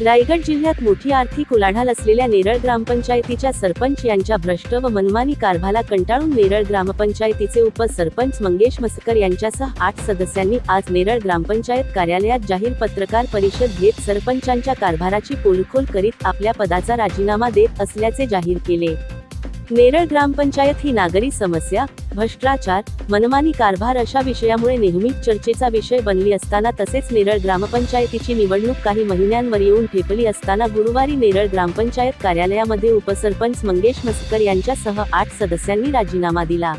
रायगड जिल्ह्यात मोठी आर्थिक उलाढाल असलेल्या नेरळ ग्रामपंचायतीच्या सरपंच यांच्या भ्रष्ट व मनमानी कारभाला कंटाळून नेरळ ग्रामपंचायतीचे उपसरपंच मंगेश मस्कर यांच्यासह आठ सदस्यांनी आज नेरळ ग्रामपंचायत कार्यालयात जाहीर पत्रकार परिषद घेत सरपंचांच्या कारभाराची पोलखोल करीत आपल्या पदाचा राजीनामा देत असल्याचे जाहीर केले. नेरळ ग्रामपंचायत ही नागरी समस्या भ्रष्टाचार मनमानी कारभार अशा विषयामुळे नेहमीच चर्चेचा विषय बनली असताना तसेच नेरळ ग्रामपंचायतीची निवडणूक काही महिन्यांवर येऊन ठेपली असताना गुरुवारी नेरळ ग्रामपंचायत कार्यालयामध्ये उपसरपंच मंगेश मस्कर यांच्यासह आठ सदस्यांनी राजीनामा दिला.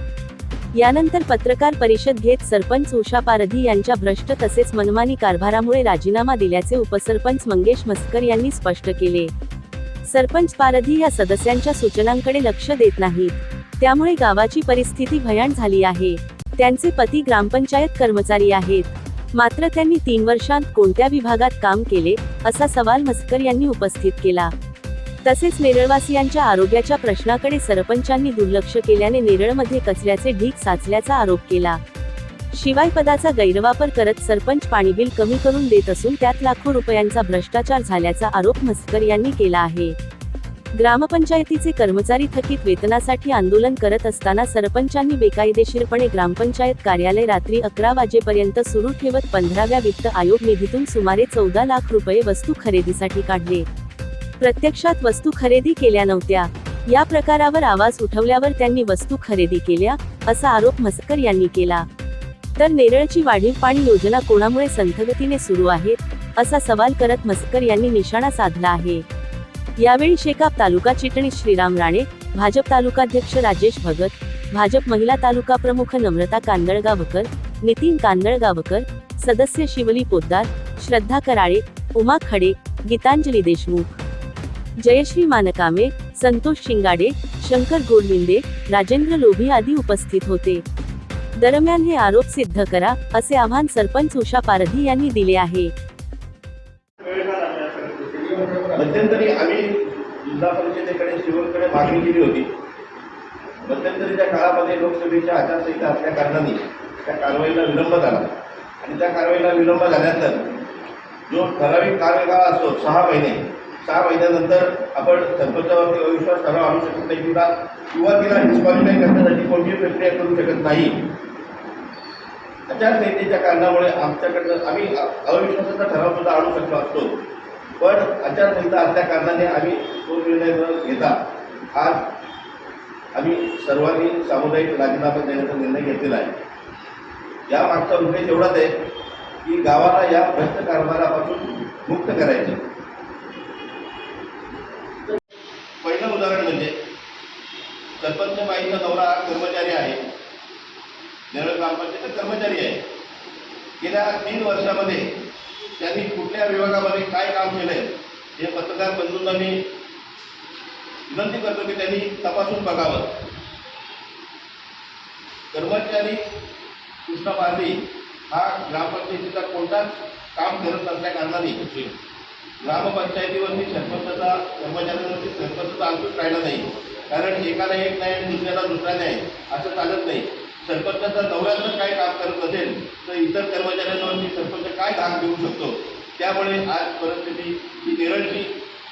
यानंतर पत्रकार परिषद घेत सरपंच उषा पारधी यांच्या भ्रष्ट तसेच मनमानी कारभारामुळे राजीनामा दिल्याचे उपसरपंच मंगेश मस्कर यांनी स्पष्ट केले. सरपंच पारधी या सदस्यांच्या सूचनांकडे लक्ष देत नाहीत. त्यामुळे गावाची परिस्थिती भयाण झाली आहे. त्यांचे पती ग्रामपंचायत कर्मचारी आहेत. मात्र त्यांनी तीन वर्षांत कोणत्या विभागात काम केले असा सवाल मस्कर यांनी उपस्थित केला. तसेच नेरळवासियांच्या आरोग्याच्या प्रश्नाकडे सरपंचांनी दुर्लक्ष केल्याने नेरळमध्ये कचऱ्याचे ढीग साचल्याचा आरोप केला. शिवाय पदाचा गैरवापर करत सरपंच पाणी बिल कमी करून देत असून त्यात लाखो रुपयांचा भ्रष्टाचार झाल्याचा आरोप म्हस्कर यांनी केला आहे. ग्रामपंचायतीचे कर्मचारी थकीत वेतनासाठी आंदोलन करत असताना सरपंचांनी बेकायदेशीरपणे ग्रामपंचायत कार्यालय रात्री अकरा वाजेपर्यंत सुरू ठेवत पंधराव्या वित्त आयोग निधीतून सुमारे चौदा लाख रुपये वस्तू खरेदीसाठी काढले. प्रत्यक्षात वस्तू खरेदी केल्या नव्हत्या. या प्रकारावर आवाज उठवल्यावर त्यांनी वस्तू खरेदी केल्या असा आरोप म्हस्कर यांनी केला. तर नेरळची वाढीव पाणी योजना कोणामुळे संथगतीने सुरू आहे असा सवाल करत मस्कर यांनी निशाणा साधला आहे. यावेळी शेकाप तालुका चिटणीस श्रीराम राणे भाजप तालुकाध्यक्ष राजेश भगत भाजप महिला तालुका प्रमुख नम्रता कांदळगावकर नितीन कांदळगावकर सदस्य शिवली पोद्दार श्रद्धा कराळे उमा खडे गीतांजली देशमुख. जयश्री मानकामे संतोष शिंगाडे शंकर गोडविंदे राजेंद्र लोभी आदी उपस्थित होते. दरम्यान हे आरोप सिद्ध करा असे आव्हान सरपंच उषा पारधी यांनी दिले आहे. मध्यंतरी आम्ही जिल्हा परिषदेकडे शिवकडे मागणी केली होती. मध्यंतरीच्या काळामध्ये लोकसभेच्या आचारसंहिता असल्या कारणाने त्या कारवाईला विलंब झाला. आणि त्या कारवाईला विलंब झाल्यानंतर जो ठराविक कार्यकाळ असतो सहा महिने सहा महिन्यानंतर आपण सरपंचावरती अविश्वास ठराव आणू शकत नाही किंवा किंवा तिला डिस्क्वालिफाय करण्यासाठी कोणतीही प्रक्रिया करू शकत नाही. आचारसंहितेच्या कारणामुळे आमच्याकडनं आम्ही अविश्वासाचा ठराव सुद्धा आणू शकलो असतो. पण आचारसंहिता असल्या कारणाने आम्ही तो निर्णय न घेता आज आम्ही सर्वांनी सामुदायिक राजीनामा देण्याचा निर्णय घेतलेला आहे. या मागचा उद्देश एवढाच आहे की गावाला या भ्रष्ट कारभारापासून मुक्त करायचं. पहिलं उदाहरण म्हणजे सरपंच बाईचा नवरा कर्मचारी आहे. नेरळ ग्रामपंचायत कर्मचारी आहे गेल्या तीन वर्षामध्ये त्यांनी कुठल्या विभागामध्ये काय काम केलंय हे पत्रकार बंधूंना मी विनंती करतो की त्यांनी तपासून बघावं. कर्मचारी कृष्ण पारधी हा ग्रामपंचायतीचा कोणताच काम करत नसल्या कारणाने ग्रामपंचायतीवरती सरपंचाचा कर्मचाऱ्यांवरती सरपंचाचा अंकुश राहिला नाही. कारण एकाला एक नाही आणि दुसऱ्याला दुसरा नाही असं चालत नाही. सरपंचाचा नवरा जर काय काम करत असेल तर इतर कर्मचाऱ्यांवरती सरपंच काय धाक देऊ शकतो? त्यामुळे आज परिस्थिती ही नेरळची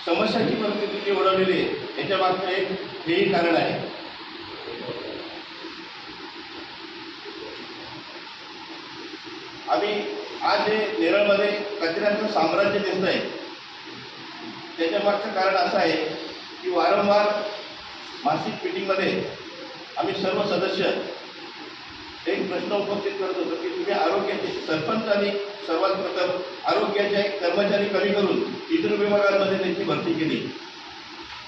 समस्याची परिस्थिती जी ओढवलेली आहे याच्या मागचं एक हेही कारण आहे. आम्ही आज जे नेरळमध्ये कचऱ्याचं साम्राज्य दिसत आहे त्याच्यामागचं कारण असं आहे की वारंवार मासिक मिटिंगमध्ये आम्ही सर्व सदस्य एक प्रश्न उपस्थित करत होतो की तुम्ही आरोग्याचे सरपंचांनी सर्वात प्रथम आरोग्याचे कर्मचारी कमी करून इतर विभागांमध्ये त्यांची भरती केली.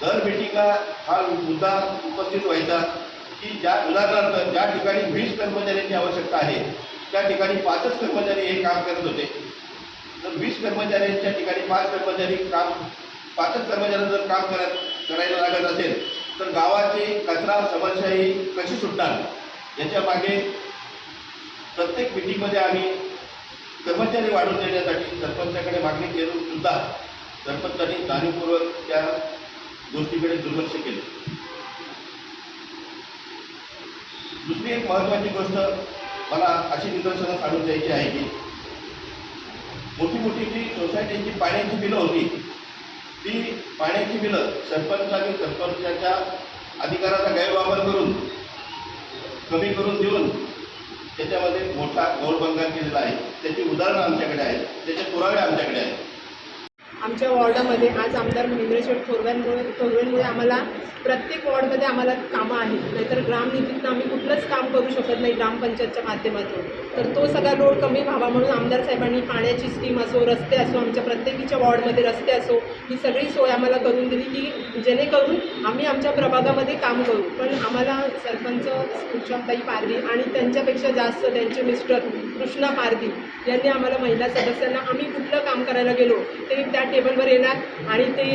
दर मिटिंगला हा मुद्दा उपस्थित व्हायचा की ज्या उदाहरणार्थ ज्या ठिकाणी वीस कर्मचाऱ्यांची आवश्यकता आहे त्या ठिकाणी पाचच कर्मचारी हे काम करत होते. तर वीस कर्मचाऱ्यांच्या ठिकाणी पाच कर्मचारी काम पाचच कर्मचाऱ्यांना जर काम करत करायला लागत असेल तर गावाची कचरा समस्या ही कशी सुटणार? याच्या मागे प्रत्येक मिटिंगमध्ये आम्ही कर्मचारी वाढून देण्यासाठी सरपंचाकडे मागणी करून सुद्धा सरपंचांनी जाणीवपूर्वक त्या गोष्टीकडे दुर्लक्ष केले. दुसरी एक महत्त्वाची गोष्ट मला अशी निदर्शनं सांगून द्यायची आहे की मोठी मोठी जी सोसायटीची पाण्याची बिलं होती ती पाण्याची बिलं सरपंचाने सरपंचाच्या अधिकाराचा गैरवापर करून कमी करून देऊन त्याच्यामध्ये मोठा गौरभंगार केलेला आहे. त्याची उदाहरणं आमच्याकडे आहेत. त्याचे पुरावे आमच्याकडे आहेत. आमच्या वॉर्डामध्ये आज आमदार महेंद्रशेठ थोरव्यांमुळे थोरवेंमुळे आम्हाला प्रत्येक वॉर्डमध्ये आम्हाला कामं आहेत. नाहीतर ग्रामनिधीतनं आम्ही कुठलंच काम करू शकत नाही ग्रामपंचायतच्या माध्यमातून. तर तो सगळा लोड कमी व्हावा म्हणून आमदार साहेबांनी पाण्याची स्कीम असो रस्ते असो आमच्या प्रत्येकीच्या वॉर्डमध्ये रस्ते असो ही सगळी सोय आम्हाला करून दिली की जेणेकरून आम्ही आमच्या प्रभागामध्ये काम करू. पण आम्हाला सरपंच उषाताई पारधी आणि त्यांच्यापेक्षा जास्त त्यांचे मिस्टर कृष्णा पारधी यांनी आम्हाला महिला सदस्यांना आम्ही कुठलं काम करायला गेलो ते त्या टेबलवर येणार आणि ते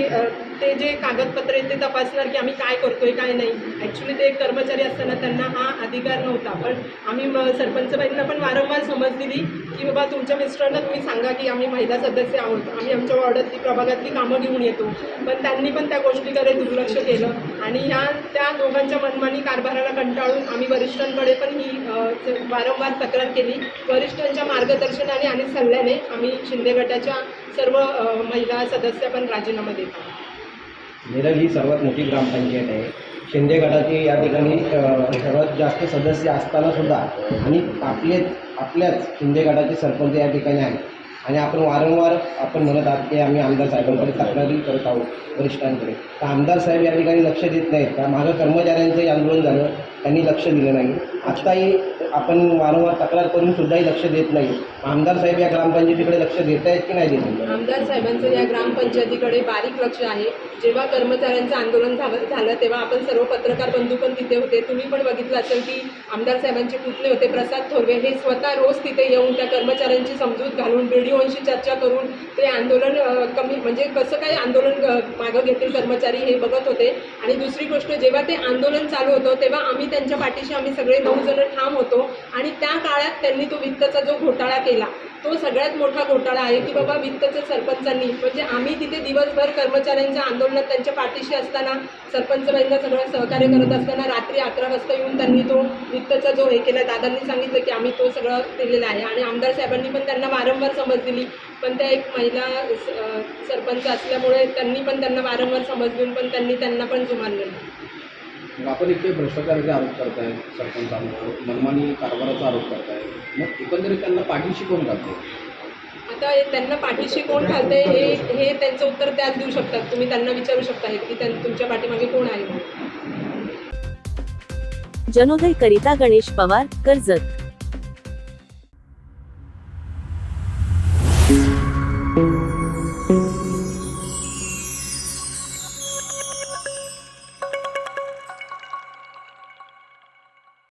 ते जे कागदपत्र आहेत ते तपासणार की आम्ही काय करतोय काय नाही. ॲक्च्युली ते एक कर्मचारी असताना त्यांना हा अधिकार नव्हता. पण आम्ही म- सरपंचबाईंना पण वारंवार समज दिली की बाबा तुमच्या मिस्टरांना तुम्ही सांगा की आम्ही महिला सदस्य आहोत. आम्ही आमच्या वॉर्डातली प्रभागातली कामं घेऊन येतो. पण त्यांनी पण त्या गोष्टीकडे दुर्लक्ष केलं. आणि ह्या त्या दोघांच्या मनमानी कारभाराला कंटाळून आम्ही वरिष्ठांकडे पण ही वारंवार तक्रार केली. वरिष्ठांच्या मार्गदर्शनाने आणि सल्ल्याने आम्ही शिंदे गटाच्या सर्व महिला सदस्य पण राजीनामा देतो. नेरळ ही सर्वात मोठी ग्रामपंचायत आहे. शिंदे गटाचे या ठिकाणी सर्वात जास्त सदस्य असताना सुद्धा आणि आपलेच आपल्याच शिंदे गटाचे सरपंच या ठिकाणी आहेत. आणि आपण वारंवार आपण म्हणत आहात की आम्ही आमदार साहेबांकडे तक्रारी करत आहोत वरिष्ठांकडे. तर आमदार साहेब या ठिकाणी लक्ष देत नाहीत. का मागं कर्मचाऱ्यांचंही आंदोलन झालं त्यांनी लक्ष दिलं नाही. आत्ताही आपण वारंवार तक्रार करून सुद्धाही लक्ष देत नाही. आमदार साहेब या ग्रामपंचायतीकडे लक्ष देत आहेत की नाही देत आमदार साहेबांचं या ग्रामपंचायतीकडे बारीक लक्ष आहे. जेव्हा कर्मचाऱ्यांचं आंदोलन झालं झालं तेव्हा आपण सर्व पत्रकार बंधू पण तिथे होते. तुम्ही पण बघितलं असेल की आमदार साहेबांचे पुतले होते प्रसाद थोरवे. हे स्वतः रोज तिथे येऊन त्या कर्मचाऱ्यांची समजूत घालून बीडीओंशी चर्चा करून ते आंदोलन कमी म्हणजे कसं काय आंदोलन मागं घेतील कर्मचारी हे बघत होते. आणि दुसरी गोष्ट जेव्हा ते आंदोलन चालू होतं तेव्हा आम्ही त्यांच्या पाठीशी आम्ही सगळे दोन जण ठाम होतो आणि त्या काळात त्यांनी तो वित्तचा जो घोटाळा केला तो सगळ्यात मोठा घोटाळा आहे की बाबा वित्तचं सरपंचांनी म्हणजे आम्ही तिथे दिवसभर कर्मचाऱ्यांच्या आंदोलनात त्यांच्या पाठीशी असताना सरपंचबाईंना सगळं सहकार्य करत असताना रात्री अकरा वाजता येऊन त्यांनी तो वित्तचा जो हे केला दादांनी सांगितलं की आम्ही तो सगळं केलेला आहे आणि आमदार साहेबांनी पण त्यांना वारंवार समज दिली पण त्या एक महिला सरपंच असल्यामुळे त्यांनी पण त्यांना वारंवार समज देऊन पण त्यांनी त्यांना पण जुमान नाही. मग आपण इथे भ्रष्टाचाराचे आरोप करताय सरपंचांवर मनमानी कारभाराचा आरोप करताय. मग एकंदरीत त्यांना पाठीशी कोण घालते आता हे त्यांना पाठीशी कोण घालते हे हे त्यांचं उत्तर त्याच देऊ शकतात. तुम्ही त्यांना विचारू शकता हे की तुमच्या पाठीमागे कोण आहे. जनोदय करिता गणेश पवार कर्जत.